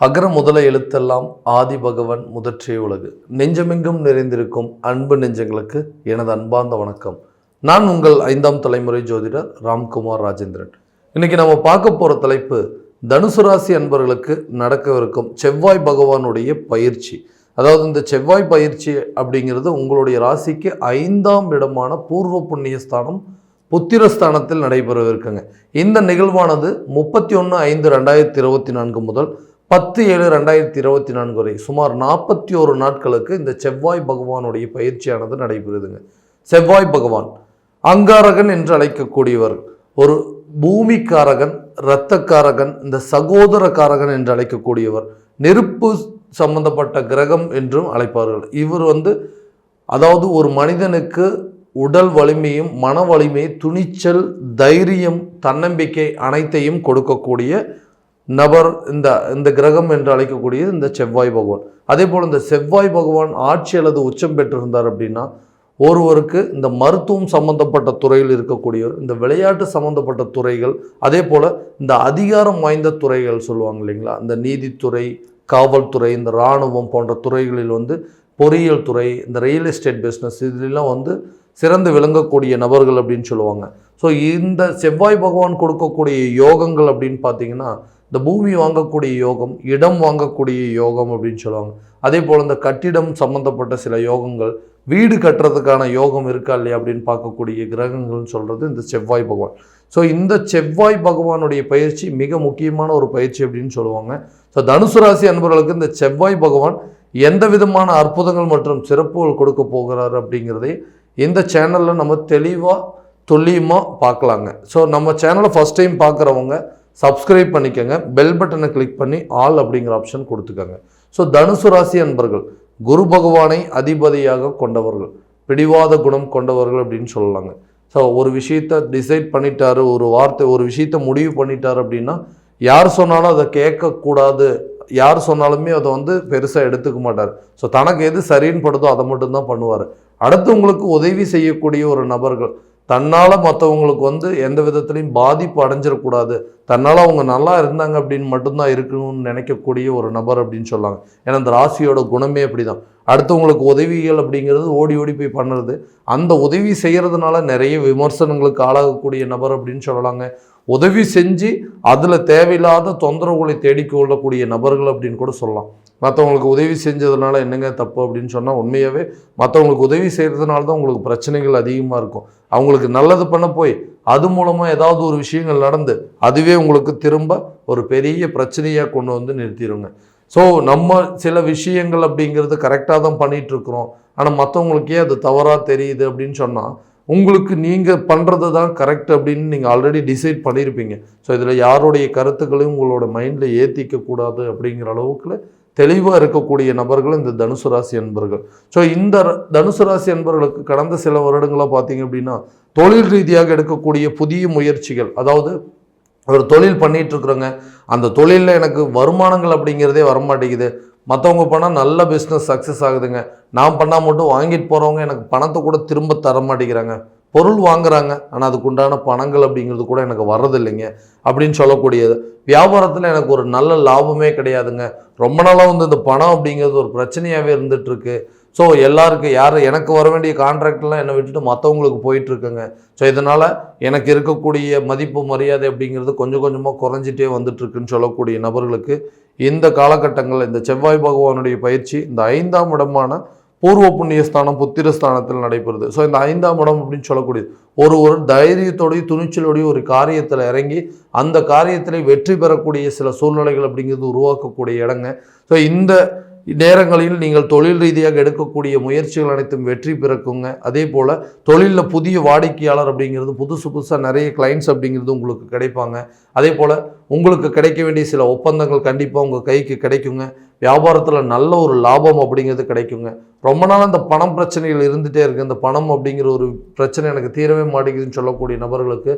அகர முதல எழுத்தெல்லாம் ஆதி பகவன் முதற்றே உலகு. நெஞ்சமெங்கும் நிறைந்திருக்கும் அன்பு நெஞ்சங்களுக்கு எனது அன்பார்ந்த வணக்கம். நான் உங்கள் ஐந்தாம் தலைமுறை ஜோதிடர் ராம்குமார் ராஜேந்திரன். இன்னைக்கு நம்ம பார்க்க போகிற தலைப்பு தனுசு ராசி அன்பர்களுக்கு நடக்கவிருக்கும் செவ்வாய் பகவானுடைய பயிற்சி. அதாவது இந்த செவ்வாய் பயிற்சி அப்படிங்கிறது உங்களுடைய ராசிக்கு ஐந்தாம் இடமான பூர்வ புண்ணிய ஸ்தானம் புத்திரஸ்தானத்தில் நடைபெறவிருக்குங்க. இந்த நிகழ்வானது முப்பத்தி ஒன்று ஐந்து ரெண்டாயிரத்தி இருபத்தி நான்கு முதல் பத்து ஏழு ரெண்டாயிரத்தி இருபத்தி நான்கு வரை சுமார் நாற்பத்தி ஒரு நாட்களுக்கு இந்த செவ்வாய் பகவானுடைய பயிற்சியானது நடைபெறுதுங்க. செவ்வாய் பகவான் அங்காரகன் என்று அழைக்கக்கூடியவர் ஒரு பூமிக்காரகன் இரத்தக்காரகன் இந்த சகோதரக்காரகன் என்று அழைக்கக்கூடியவர் நெருப்பு சம்பந்தப்பட்ட கிரகம் என்றும் அழைப்பார்கள். இவர் வந்து அதாவது ஒரு மனிதனுக்கு உடல் வலிமையும் மன வலிமை துணிச்சல் தைரியம் தன்னம்பிக்கை அனைத்தையும் கொடுக்கக்கூடிய நபர் இந்த இந்த கிரகம் என்று அழைக்கக்கூடிய இந்த செவ்வாய் பகவான். அதே போல் இந்த செவ்வாய் பகவான் ஆட்சி அல்லது உச்சம் பெற்றிருந்தார் அப்படின்னா ஒருவருக்கு இந்த மருத்துவம் சம்பந்தப்பட்ட துறையில் இருக்கக்கூடியவர் இந்த விளையாட்டு சம்பந்தப்பட்ட துறைகள் அதே போல் இந்த அதிகாரம் வாய்ந்த துறைகள் சொல்லுவாங்க இல்லைங்களா? இந்த நீதித்துறை காவல்துறை இந்த இராணுவம் போன்ற துறைகளில் வந்து பொறியியல் துறை இந்த ரியல் எஸ்டேட் பிஸ்னஸ் இதுலாம் வந்து சிறந்து விளங்கக்கூடிய நபர்கள் அப்படின்னு சொல்லுவாங்க. ஸோ இந்த செவ்வாய் பகவான் கொடுக்கக்கூடிய யோகங்கள் அப்படின்னு பார்த்தீங்கன்னா இந்த பூமி வாங்கக்கூடிய யோகம் இடம் வாங்கக்கூடிய யோகம் அப்படின்னு சொல்லுவாங்க. அதே போல் இந்த கட்டிடம் சம்மந்தப்பட்ட சில யோகங்கள் வீடு கட்டுறதுக்கான யோகம் இருக்கா இல்லையா அப்படின்னு பார்க்கக்கூடிய கிரகங்கள்னு சொல்கிறது இந்த செவ்வாய் பகவான். ஸோ இந்த செவ்வாய் பகவானுடைய பயிற்சி மிக முக்கியமான ஒரு பயிற்சி அப்படின்னு சொல்லுவாங்க. ஸோ தனுசு ராசி அன்பர்களுக்கு இந்த செவ்வாய் பகவான் எந்த விதமான அற்புதங்கள் மற்றும் சிறப்புகள் கொடுக்க போகிறார் அப்படிங்கிறதே இந்த சேனலில் நம்ம தெளிவாக துல்லியமாக பார்க்கலாங்க. ஸோ நம்ம சேனலை ஃபஸ்ட் டைம் பார்க்குறவங்க சப்ஸ்கிரைப் பண்ணிக்கோங்க. பெல் பட்டனை கிளிக் பண்ணி ஆல் அப்படிங்கிற ஆப்ஷன் கொடுத்துக்கோங்க. ஸோ தனுசு ராசி அன்பர்கள் குரு பகவானை அதிபதியாக கொண்டவர்கள் பிடிவாத குணம் கொண்டவர்கள் அப்படின்னு சொல்லலாங்க. ஸோ ஒரு விஷயத்த டிசைட் பண்ணிட்டாரு ஒரு வார்த்தை ஒரு விஷயத்த முடிவு பண்ணிட்டார் அப்படின்னா யார் சொன்னாலும் அதை கேட்கக்கூடாது. யார் சொன்னாலுமே அதை வந்து பெருசாக எடுத்துக்க மாட்டார். ஸோ தனக்கு எது சரின்னு படுதோ அதை மட்டும்தான் பண்ணுவார். அடுத்தவங்களுக்கு உதவி செய்யக்கூடிய ஒரு நபர்கள் தன்னால் மற்றவங்களுக்கு வந்து எந்த விதத்துலையும் பாதிப்பு அடைஞ்சிடக்கூடாது. தன்னால் அவங்க நல்லா இருந்தாங்க அப்படின்னு மட்டும்தான் இருக்கணும்னு நினைக்கக்கூடிய ஒரு நபர் அப்படின்னு சொல்லாங்க ஏன்னா இந்த ராசியோட குணமே அப்படி தான் அடுத்தவங்களுக்கு உதவிகள் அப்படிங்கிறது ஓடி ஓடி போய் பண்ணுறது. அந்த உதவி செய்கிறதுனால நிறைய விமர்சனங்களுக்கு ஆளாகக்கூடிய நபர் அப்படின்னு சொல்லலாங்க. உதவி செஞ்சு அதில் தேவையில்லாத தொந்தரவுகளை தேடிக்கொள்ளக்கூடிய நபர்கள் அப்படின்னு கூட சொல்லலாம். மற்றவங்களுக்கு உதவி செஞ்சதுனால என்னங்க தப்பு அப்படின்னு சொன்னால் உண்மையாகவே மற்றவங்களுக்கு உதவி செய்கிறதுனால தான் உங்களுக்கு பிரச்சனைகள் அதிகமாக இருக்கும். அவங்களுக்கு நல்லது பண்ண போய் அது மூலமாக ஏதாவது ஒரு விஷயங்கள் நடந்து அதுவே உங்களுக்கு திரும்ப ஒரு பெரிய பிரச்சனையாக கொண்டு வந்து நிறுத்திடுங்க ஸோ நம்ம சில விஷயங்கள் அப்படிங்கிறது கரெக்டாக தான் பண்ணிகிட்ருக்குறோம் ஆனால் மற்றவங்களுக்கே அது தவறாக தெரியுது அப்படின்னு சொன்னால் உங்களுக்கு நீங்கள் பண்ணுறது தான் கரெக்ட் அப்படின்னு நீங்கள் ஆல்ரெடி டிசைட் பண்ணியிருப்பீங்க ஸோ இதில் யாருடைய கருத்துக்களையும் உங்களோட மைண்டில் ஏற்றிக்க கூடாது அப்படிங்கிற அளவுக்கு தெளிவாக இருக்கக்கூடிய நபர்கள் இந்த தனுசு ராசி அன்பர்கள். ஸோ இந்த தனுசு ராசி அன்பர்களுக்கு கடந்த சில வருடங்களாக பார்த்தீங்க அப்படின்னா தொழில் ரீதியாக எடுக்கக்கூடிய புதிய முயற்சிகள் அதாவது ஒரு தொழில் பண்ணிகிட்ருக்குறோங்க இருக்கிறோங்க. அந்த தொழிலில் எனக்கு வருமானங்கள் அப்படிங்கிறதே வரமாட்டேங்குது. மற்றவங்க பண்ணால் நல்ல பிஸ்னஸ் சக்ஸஸ் ஆகுதுங்க. நான் பண்ணால் மட்டும் வாங்கிட்டு போகிறவங்க எனக்கு பணத்தை கூட திரும்ப தர மாட்டேங்கிறாங்க. பொருள் வாங்குறாங்க. ஆனால் அதுக்கு உண்டான பணங்கள் அப்படிங்கிறது கூட எனக்கு வர்றதில்லைங்க. அப்படின்னு சொல்லக்கூடியது. வியாபாரத்தில் எனக்கு ஒரு நல்ல லாபமே கிடையாதுங்க. ரொம்ப நாளாக வந்து இந்த பணம் அப்படிங்கிறது ஒரு பிரச்சனையாகவே இருந்துகிட்ருக்கு ஸோ எல்லாருக்கும் யார் எனக்கு வர வேண்டிய கான்ட்ராக்ட்லாம் என்னை விட்டுட்டு மற்றவங்களுக்கு போயிட்டுருக்குங்க. ஸோ இதனால் எனக்கு இருக்கக்கூடிய மதிப்பு மரியாதை அப்படிங்கிறது கொஞ்சம் கொஞ்சமாக குறைஞ்சிட்டே வந்துட்டுருக்குன்னு சொல்லக்கூடிய நபர்களுக்கு இந்த காலகட்டங்கள் இந்த செவ்வாய் பகவானுடைய பயிற்சி இந்த ஐந்தாம் இடமான பூர்வ புண்ணிய ஸ்தானம் நடைபெறுது. ஸோ இந்த ஐந்தாம் இடம் அப்படின்னு சொல்லக்கூடியது ஒரு ஒரு தைரியத்தோடையும் துணிச்சலோடையும் ஒரு காரியத்தில் இறங்கி அந்த காரியத்தில் வெற்றி பெறக்கூடிய சில சூழ்நிலைகள் அப்படிங்கிறது உருவாக்கக்கூடிய இடங்க. ஸோ இந்த நேரங்களில் நீங்கள் தொழில் ரீதியாக எடுக்கக்கூடிய முயற்சிகள் அனைத்தும் வெற்றி பிறக்குங்க. அதே போல் தொழிலில் புதிய வாடிக்கையாளர் அப்படிங்கிறது புதுசு புதுசாக நிறைய கிளைண்ட்ஸ் அப்படிங்கிறது உங்களுக்கு கிடைப்பாங்க. அதே போல் உங்களுக்கு கிடைக்க வேண்டிய சில ஒப்பந்தங்கள் கண்டிப்பாக உங்கள் கைக்கு கிடைக்குங்க. வியாபாரத்தில் நல்ல ஒரு லாபம் அப்படிங்கிறது கிடைக்குங்க. ரொம்ப நாள் அந்த பணம் பிரச்சனைகள் இருந்துகிட்டே இருக்குது இந்த பணம் அப்படிங்கிற ஒரு பிரச்சனை எனக்கு தீரவே மாட்டேங்குதுன்னு சொல்லக்கூடிய நபர்களுக்கு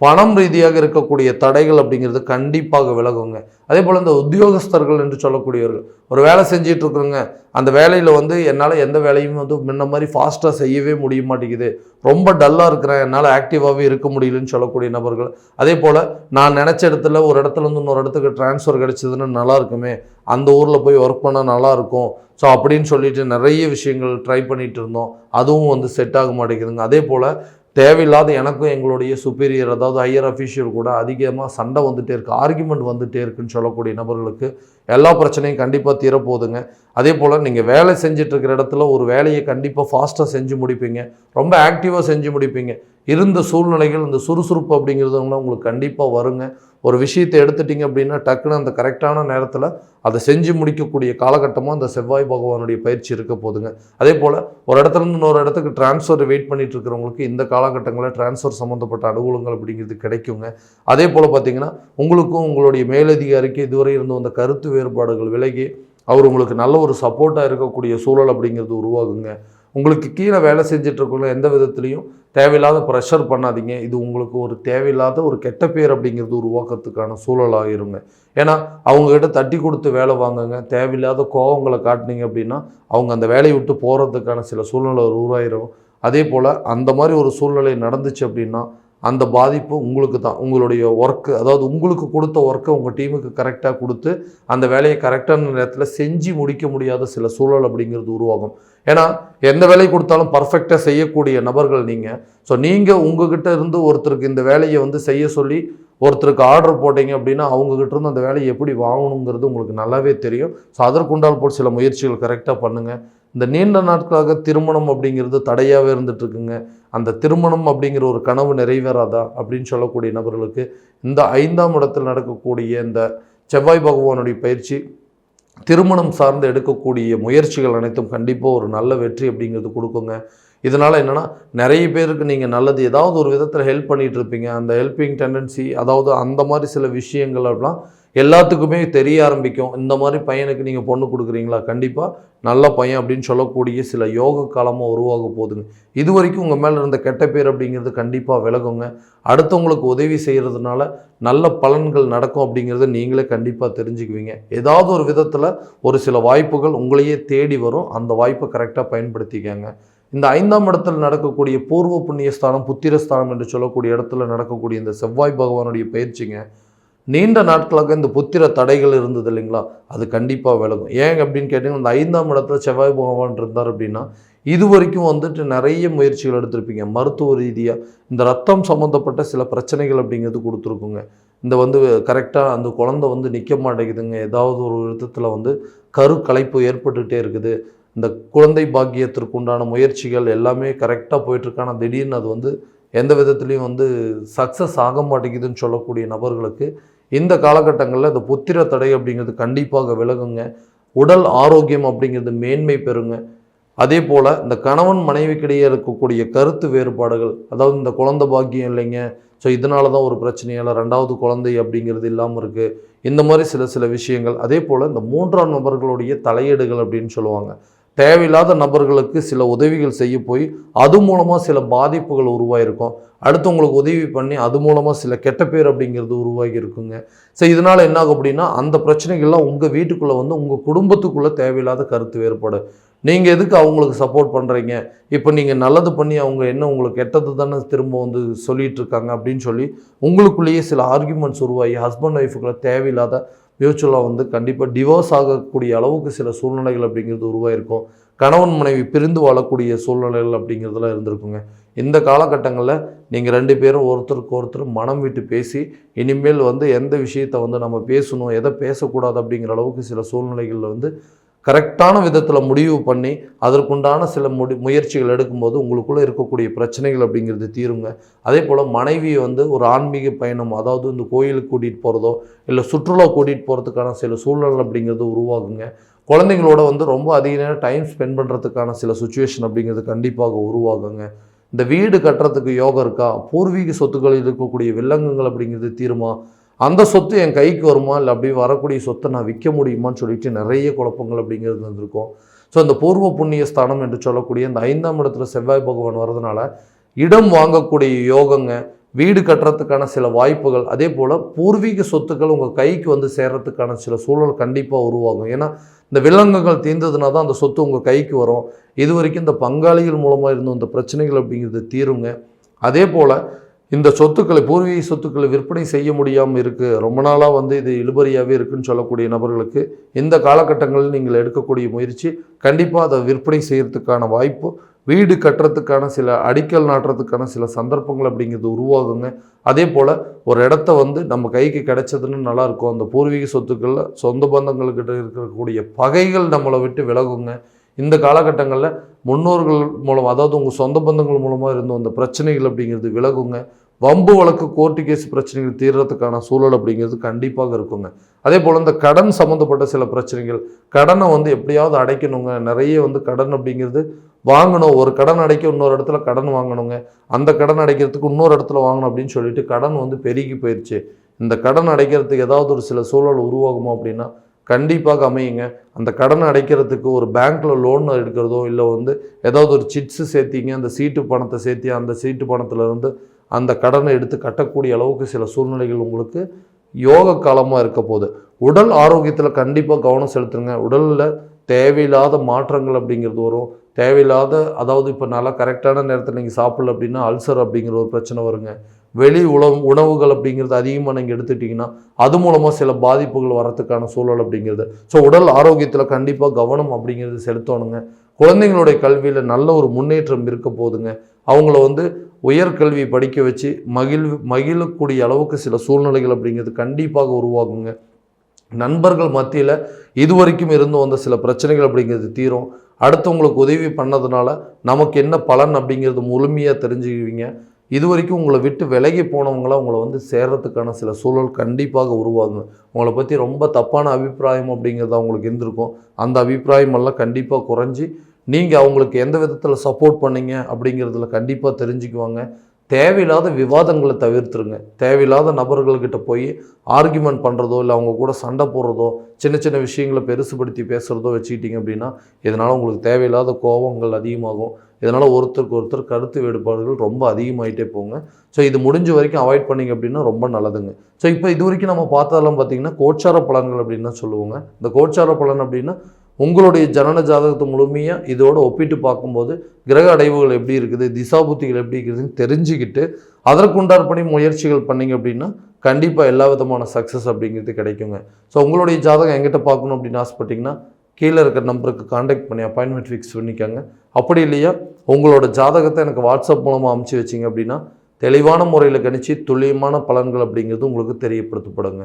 பணம் ரீதியாக இருக்கக்கூடிய தடைகள் அப்படிங்கிறது கண்டிப்பாக விலகுங்க. அதே போல் இந்த உத்தியோகஸ்தர்கள் என்று சொல்லக்கூடியவர்கள் ஒரு வேலை செஞ்சிட்டு இருக்கிறோங்க அந்த வேலையில் வந்து என்னால் எந்த வேலையும் வந்து முன்ன மாதிரி ஃபாஸ்ட்டாக செய்யவே முடிய மாட்டேங்குது. ரொம்ப டல்லாக இருக்கிறேன் என்னால் ஆக்டிவாகவே இருக்க முடியலன்னு சொல்லக்கூடிய நபர்கள். அதே போல் நான் நினச்ச இடத்துல ஒரு இடத்துல இருந்து இன்னொரு இடத்துக்கு ட்ரான்ஸ்ஃபர் கிடச்சிதுன்னு நல்லா இருக்குமே. அந்த ஊரில் போய் ஒர்க் பண்ணால் நல்லாயிருக்கும் ஸோ அப்படின்னு சொல்லிட்டு நிறைய விஷயங்கள் ட்ரை பண்ணிகிட்டு இருந்தோம். அதுவும் வந்து செட் ஆக மாட்டேங்குதுங்க. அதே போல் தேவையில்லாத எனக்கும் எங்களுடைய சுப்பீரியர் அதாவது ஹையர் அஃபீஷியல் கூட அதிகமாக சண்டை வந்துகிட்டே இருக்குது ஆர்குமெண்ட் வந்துகிட்டே இருக்குன்னு சொல்லக்கூடிய நபர்களுக்கு எல்லா பிரச்சனையும் கண்டிப்பாக தீரப்போகுதுங்க. அதே போல் நீங்கள் வேலை செஞ்சிட்ருக்கிற இடத்துல ஒரு வேலையை கண்டிப்பாக ஃபாஸ்ட்டாக செஞ்சு முடிப்பீங்க. ரொம்ப ஆக்டிவாக செஞ்சு முடிப்பீங்க. இருந்த சூழ்நிலைகள் இந்த சுறுசுறுப்பு அப்படிங்கிறதுலாம் உங்களுக்கு கண்டிப்பாக வருங்க. ஒரு விஷயத்தை எடுத்துட்டீங்க அப்படின்னா டக்குன்னு அந்த கரெக்டான நேரத்தில் அதை செஞ்சு முடிக்கக்கூடிய காலகட்டமாக அந்த செவ்வாய் பகவானுடைய பயிற்சி இருக்க போதுங்க அதே போல் ஒரு இடத்துலேருந்து இன்னொரு இடத்துக்கு டிரான்ஸ்ஃபர் வெயிட் பண்ணிட்டு இருக்கிறவங்களுக்கு இந்த காலகட்டங்களில் டிரான்ஸ்ஃபர் சம்மந்தப்பட்ட அனுகூலங்கள் அப்படிங்கிறது கிடைக்குங்க. அதே போல் பார்த்தீங்கன்னா உங்களுக்கும் உங்களுடைய மேலதிகாரிக்கு இதுவரை இருந்து வந்த கருத்து வேறுபாடுகள் விலகி அவர் உங்களுக்கு நல்ல ஒரு சப்போர்ட்டாக இருக்கக்கூடிய சூழல் அப்படிங்கிறது உருவாகுங்க. உங்களுக்கு கீழே வேலை செஞ்சுட்டு எந்த விதத்துலையும் தேவையில்லாத ப்ரெஷர் பண்ணாதீங்க. இது உங்களுக்கு ஒரு தேவையில்லாத ஒரு கெட்ட பேர் அப்படிங்கிறது உருவாக்குறதுக்கான சூழலாக இருங்க. ஏன்னா அவங்கக்கிட்ட தட்டி கொடுத்து வேலை வாங்குங்க. தேவையில்லாத கோவங்களை காட்டினீங்க அப்படின்னா அவங்க அந்த வேலையை விட்டு போகிறதுக்கான சில சூழ்நிலை உருவாயிரும். அதே போல் அந்த மாதிரி ஒரு சூழ்நிலை நடந்துச்சு அப்படின்னா அந்த பாதிப்பு உங்களுக்கு தான். உங்களுடைய ஒர்க்கு அதாவது உங்களுக்கு கொடுத்த ஒர்க்கை உங்கள் டீமுக்கு கரெக்டாக கொடுத்து அந்த வேலையை கரெக்டான நேரத்தில் செஞ்சு முடிக்க முடியாத சில சூழல் அப்படிங்கிறது உருவாகும். ஏன்னா எந்த வேலை கொடுத்தாலும் பர்ஃபெக்டாக செய்யக்கூடிய நபர்கள் நீங்கள் ஸோ நீங்கள் உங்ககிட்ட இருந்து ஒருத்தருக்கு இந்த வேலையை வந்து செய்ய சொல்லி ஒருத்தருக்கு ஆர்டர் போட்டீங்க அப்படின்னா அவங்ககிட்ட இருந்து அந்த வேலையை எப்படி வாங்கணுங்கிறது உங்களுக்கு நல்லாவே தெரியும். ஸோ அதற்குண்டால் போல் சில முயற்சிகள் கரெக்டாக பண்ணுங்கள் இந்த நீண்ட நாட்களாக திருமணம் அப்படிங்கிறது தடையாகவே இருந்துட்டுருக்குங்க. அந்த திருமணம் அப்படிங்கிற ஒரு கனவு நிறைவேறாதா அப்படின்னு சொல்லக்கூடிய நபர்களுக்கு இந்த ஐந்தாம் இடத்தில் நடக்கக்கூடிய இந்த செவ்வாய் பகவானுடைய பயிற்சி திருமணம் சார்ந்து எடுக்கக்கூடிய முயற்சிகள் அனைத்தும் கண்டிப்பாக ஒரு நல்ல வெற்றி அப்படிங்கிறது கொடுக்குங்க. இதனால் என்னென்னா நிறைய பேருக்கு நீங்கள் நல்லது ஏதாவது ஒரு விதத்தில் ஹெல்ப் பண்ணிகிட்டு இருப்பீங்க. அந்த ஹெல்பிங் டெண்டன்சி அதாவது அந்த மாதிரி சில விஷயங்கள் அப்படிலாம் எல்லாத்துக்குமே தெரிய ஆரம்பிக்கும். இந்த மாதிரி பையனுக்கு நீங்கள் பொண்ணு கொடுக்குறீங்களா? கண்டிப்பாக நல்ல பையன் அப்படின்னு சொல்லக்கூடிய சில யோக காலமாக உருவாக போகுதுங்க. இது வரைக்கும் உங்கள் மேலே இருந்த கெட்ட பேர் அப்படிங்கிறது கண்டிப்பாக விலகுங்க. அடுத்தவங்களுக்கு உதவி செய்கிறதுனால நல்ல பலன்கள் நடக்கும் அப்படிங்கிறத நீங்களே கண்டிப்பாக தெரிஞ்சுக்குவீங்க. ஏதாவது ஒரு விதத்தில் ஒரு சில வாய்ப்புகள் உங்களையே தேடி வரும். அந்த வாய்ப்பை கரெக்டாக பயன்படுத்திக்கங்க. இந்த ஐந்தாம் இடத்தில் நடக்கக்கூடிய பூர்வ புண்ணிய ஸ்தானம் புத்திரஸ்தானம் என்று சொல்லக்கூடிய இடத்துல நடக்கக்கூடிய இந்த செவ்வாய் பகவானுடைய பயிற்சிங்க நீண்ட நாட்களாக இந்த புத்திர தடைகள் இருந்தது இல்லைங்களா? அது கண்டிப்பாக விலகும். ஏன் அப்படின்னு கேட்டிங்கன்னா இந்த ஐந்தாம் இடத்துல செவ்வாய் பகவான் இருந்தார் அப்படின்னா இது வரைக்கும் வந்துட்டு நிறைய முயற்சிகள் எடுத்திருப்பீங்க. மருத்துவ ரீதியாக இந்த ரத்தம் சம்மந்தப்பட்ட சில பிரச்சனைகள் அப்படிங்கிறது கொடுத்துருக்குங்க. இந்த வந்து கரெக்டாக அந்த குழந்தை வந்து நிற்க மாட்டேங்குதுங்க. ஏதாவது ஒரு விதத்தில் வந்து கரு கலைப்பு ஏற்பட்டுகிட்டே இருக்குது. இந்த குழந்தை பாக்கியத்திற்கு உண்டான முயற்சிகள் எல்லாமே கரெக்டாக போயிட்டுருக்கு ஆனால் திடீர்னு அது வந்து எந்த விதத்துலேயும் வந்து சக்ஸஸ் ஆக மாட்டேங்குதுன்னு சொல்லக்கூடிய நபர்களுக்கு இந்த காலகட்டங்களில் இந்த புத்திர தடை அப்படிங்கிறது கண்டிப்பாக விலகுங்க. உடல் ஆரோக்கியம் அப்படிங்கிறது மேன்மை பெறுங்க. அதே போல் இந்த கணவன் மனைவிக்கிடையே இருக்கக்கூடிய கருத்து வேறுபாடுகள் அதாவது இந்த குழந்தை பாக்கியம் இல்லைங்க. ஸோ இதனால தான் ஒரு பிரச்சனையால் ரெண்டாவது குழந்தை அப்படிங்கிறது இல்லாமல் இருக்குது இந்த மாதிரி சில சில விஷயங்கள். அதே போல் இந்த மூன்றாம் நபர்களுடைய தலையீடுகள் அப்படின்னு சொல்லுவாங்க. தேவையில்லாத நபர்களுக்கு சில உதவிகள் செய்ய போய் அது மூலமாக சில பாதிப்புகள் உருவாயிருக்கும். அடுத்தவங்களுக்கு உதவி பண்ணி அது மூலமாக சில கெட்ட பேர் அப்படிங்கிறது உருவாகி இருக்குங்க ஸோ இதனால் என்ன ஆகும் அப்படின்னா அந்த பிரச்சனைகள்லாம் உங்கள் வீட்டுக்குள்ளே வந்து உங்கள் குடும்பத்துக்குள்ளே தேவையில்லாத கருத்து வேறுபாடு. நீங்கள் எதுக்கு அவங்களுக்கு சப்போர்ட் பண்ணுறீங்க இப்போ நீங்கள் நல்லது பண்ணி அவங்க என்ன உங்களுக்கு கெட்டது தானே திரும்ப வந்து சொல்லிகிட்டு இருக்காங்க அப்படின்னு சொல்லி உங்களுக்குள்ளேயே சில ஆர்குமெண்ட்ஸ் உருவாகி ஹஸ்பண்ட் ஒய்ஃபுக்குள்ள தேவையில்லாத மியூச்சுவலாக வந்து கண்டிப்பாக டிவோர்ஸ் ஆகக்கூடிய அளவுக்கு சில சூழ்நிலைகள் அப்படிங்கிறது உருவாயிருக்கும். கணவன் மனைவி பிரிந்து வாழக்கூடிய சூழ்நிலைகள் அப்படிங்கிறதுலாம் இருந்திருக்குங்க. இந்த காலகட்டங்களில் நீங்கள் ரெண்டு பேரும் ஒருத்தருக்கு ஒருத்தர் மனம் விட்டு பேசி இனிமேல் வந்து எந்த விஷயத்தை வந்து நம்ம பேசணும் எதை பேசக்கூடாது அப்படிங்கிற அளவுக்கு சில சூழ்நிலைகளில் வந்து கரெக்டான விதத்தில் முடிவு பண்ணி அதற்குண்டான சில முடி முயற்சிகள் எடுக்கும்போது உங்களுக்குள்ளே இருக்கக்கூடிய பிரச்சனைகள் அப்படிங்கிறது தீருங்க. அதே போல் மனைவியை வந்து ஒரு ஆன்மீக பயணம் அதாவது இந்த கோயிலுக்கு கூட்டிகிட்டு போகிறதோ இல்லை சுற்றுலா கூட்டிகிட்டு போகிறதுக்கான சில சூழல் அப்படிங்கிறது உருவாகுங்க. குழந்தைங்களோட வந்து ரொம்ப அதிக நேரம் டைம் ஸ்பெண்ட் பண்ணுறதுக்கான சில சுச்சுவேஷன் அப்படிங்கிறது கண்டிப்பாக உருவாகுங்க. இந்த வீடு கட்டுறதுக்கு யோகம் இருக்கா? பூர்வீக சொத்துக்களில் இருக்கக்கூடிய வில்லங்கங்கள் அப்படிங்கிறது தீருமா? அந்த சொத்து என் கைக்கு வருமா? இல்லை அப்படி வரக்கூடிய சொத்தை நான் விற்க முடியுமான்னு சொல்லிட்டு நிறைய குழப்பங்கள் அப்படிங்கிறது வந்திருக்கும். ஸோ இந்த பூர்வ புண்ணிய ஸ்தானம் என்று சொல்லக்கூடிய இந்த ஐந்தாம் இடத்துல செவ்வாய் பகவான் வர்றதுனால இடம் வாங்கக்கூடிய யோகங்க வீடு கட்டுறதுக்கான சில வாய்ப்புகள் அதே போல் பூர்வீக சொத்துக்கள் உங்கள் கைக்கு வந்து சேர்றதுக்கான சில சூழல் கண்டிப்பாக உருவாகும். ஏன்னா இந்த விலங்குகள் தீர்ந்ததுனா தான் அந்த சொத்து உங்கள் கைக்கு வரும். இது வரைக்கும் இந்த பங்காளிகள் மூலமாக இருந்த இந்த பிரச்சனைகள் அப்படிங்கிறது தீருங்க. அதே போல் இந்த சொத்துக்களை பூர்வீக சொத்துக்களை விற்பனை செய்ய முடியாமல் இருக்குது ரொம்ப நாளாக வந்து இது இழுபறியாகவே இருக்குன்னு சொல்லக்கூடிய நபர்களுக்கு இந்த காலகட்டங்களில் நீங்கள் எடுக்கக்கூடிய முயற்சி கண்டிப்பாக அதை விற்பனை செய்கிறதுக்கான வாய்ப்பு வீடு கட்டுறதுக்கான சில அடிக்கல் நாட்டுறதுக்கான சில சந்தர்ப்பங்கள் அப்படிங்கிறது உருவாகுங்க. அதே போல் ஒரு இடத்த வந்து நம்ம கைக்கு கிடைச்சதுன்னு நல்லாயிருக்கும் அந்த பூர்வீக சொத்துக்களில் சொந்த பந்தங்கள்கிட்ட இருக்கக்கூடிய பகைகள் நம்மளை விட்டு விலகுங்க. இந்த காலகட்டங்களில் முன்னோர்கள் மூலம் அதாவது உங்கள் சொந்த பந்தங்கள் மூலமாக இருந்த அந்த பிரச்சனைகள் அப்படிங்கிறது விலகுங்க. வம்பு வழக்கு கோர்ட்டு கேஸ் பிரச்சனைகள் தீர்றதுக்கான சூழல் அப்படிங்கிறது கண்டிப்பாக இருக்குங்க. அதே போல் இந்த கடன் சம்மந்தப்பட்ட சில பிரச்சனைகள் கடனை வந்து எப்படியாவது அடைக்கணுங்க. நிறைய வந்து கடன் அப்படிங்கிறது வாங்கணும். ஒரு கடன் அடைக்க இன்னொரு இடத்துல கடன் வாங்கணுங்க. அந்த கடன் அடைக்கிறதுக்கு இன்னொரு இடத்துல வாங்கணும் அப்படின்னு சொல்லிட்டு கடன் வந்து பெருகி போயிடுச்சு இந்த கடன் அடைக்கிறதுக்கு ஏதாவது ஒரு சில சூழல் உருவாகுமா அப்படின்னா கண்டிப்பாக அமையுங்க. அந்த கடனை அடைக்கிறதுக்கு ஒரு பேங்க்கில் லோன் எடுக்கிறதோ இல்லை வந்து ஏதாவது ஒரு சிட்ஸு சேர்த்திங்க அந்த சீட்டு பணத்தை சேர்த்தி அந்த சீட்டு பணத்துலேருந்து அந்த கடனை எடுத்து கட்டக்கூடிய அளவுக்கு சில சூழ்நிலைகள் உங்களுக்கு யோக காலமாக இருக்க போகுது. உடல் ஆரோக்கியத்தில் கண்டிப்பாக கவனம் செலுத்துங்க. உடலில் தேவையில்லாத மாற்றங்கள் அப்படிங்கிறது வரும். தேவையில்லாத அதாவது இப்போ நல்லா கரெக்டான நேரத்தில் நீங்கள் சாப்பிடல அப்படின்னா அல்சர் அப்படிங்கிற ஒரு பிரச்சனை வருங்க. வெளி உணவு உணவுகள் அப்படிங்கிறது அதிகமாக நீங்கள் எடுத்துட்டிங்கன்னா அது மூலமாக சில பாதிப்புகள் வரத்துக்கான சூழல் அப்படிங்கிறது. ஸோ உடல் ஆரோக்கியத்தில் கண்டிப்பாக கவனம் அப்படிங்கிறது செலுத்தணுங்க. குழந்தைங்களுடைய கல்வியில் நல்ல ஒரு முன்னேற்றம் இருக்க போதுங்க. அவங்கள வந்து உயர்கல்வி படிக்க வச்சு மகிழ் மகிழக்கூடிய அளவுக்கு சில சூழ்நிலைகள் அப்படிங்கிறது கண்டிப்பாக உருவாகுங்க. நண்பர்கள் மத்தியில் இதுவரைக்கும் இருந்து வந்த சில பிரச்சனைகள் அப்படிங்கிறது தீரும். அடுத்தவங்களுக்கு உதவி பண்ணதுனால நமக்கு என்ன பலன் அப்படிங்கிறது முழுமையாக தெரிஞ்சுக்குவீங்க. இது வரைக்கும் உங்களை விட்டு விலகி போனவங்களாம் உங்களை வந்து சேர்றதுக்கான சில சூழல் கண்டிப்பாக உருவாகுங்க உங்களை பற்றி ரொம்ப தப்பான அபிப்பிராயம் அப்படிங்கிறது அவங்களுக்கு இருந்திருக்கும். அந்த அபிப்பிராயமெல்லாம் கண்டிப்பாக குறைஞ்சி நீங்கள் அவங்களுக்கு எந்த விதத்தில் சப்போர்ட் பண்ணீங்க அப்படிங்கிறதுல கண்டிப்பாக தெரிஞ்சுக்குவாங்க. தேவையில்லாத விவாதங்களை தவிர்த்துருங்க. தேவையில்லாத நபர்கள்கிட்ட போய் ஆர்கியூமெண்ட் பண்ணுறதோ இல்லை அவங்க கூட சண்டை போடுறதோ சின்ன சின்ன விஷயங்களை பெருசுபடுத்தி பேசுகிறதோ வச்சுக்கிட்டிங்க அப்படின்னா இதனால் உங்களுக்கு தேவையில்லாத கோபங்கள் அதிகமாகும். இதனால் ஒருத்தருக்கு ஒருத்தர் கருத்து வேறுபாடுகள் ரொம்ப அதிகமாகிட்டே போங்க. ஸோ இது முடிஞ்ச வரைக்கும் அவாய்ட் பண்ணிங்க அப்படின்னா ரொம்ப நல்லதுங்க. ஸோ இப்போ இது வரைக்கும் நம்ம பார்த்ததெல்லாம் பார்த்தீங்கன்னா கோச்சார பலன்கள் அப்படின்னு தான் சொல்லுவோங்க. இந்த கோச்சார பலன் அப்படின்னா உங்களுடைய ஜனன ஜாதகத்தை முழுமையாக இதோடு ஒப்பிட்டு பார்க்கும்போது கிரக அடைவுகள் எப்படி இருக்குது திசாபுத்திகள் எப்படி இருக்குதுன்னு தெரிஞ்சுக்கிட்டு அதற்குண்டாற்படி முயற்சிகள் பண்ணிங்க அப்படின்னா கண்டிப்பாக எல்லா விதமான சக்ஸஸ் அப்படிங்கிறது கிடைக்குங்க. ஸோ உங்களுடைய ஜாதகம் எங்கிட்ட பார்க்கணும் அப்படின்னு ஆசைப்பட்டிங்கன்னா கீழே இருக்கிற நம்பருக்கு காண்டாக்ட் பண்ணி அப்பாயின்மெண்ட் ஃபிக்ஸ் பண்ணிக்கோங்க. அப்படி இல்லையா உங்களோட ஜாதகத்தை எனக்கு வாட்ஸ்அப் மூலமாக அமுச்சு வச்சிங்க அப்படின்னா தெளிவான முறையில் கணிச்சு துல்லியமான பலன்கள் அப்படிங்கிறது உங்களுக்கு தெரியப்படுத்தப்படுங்க.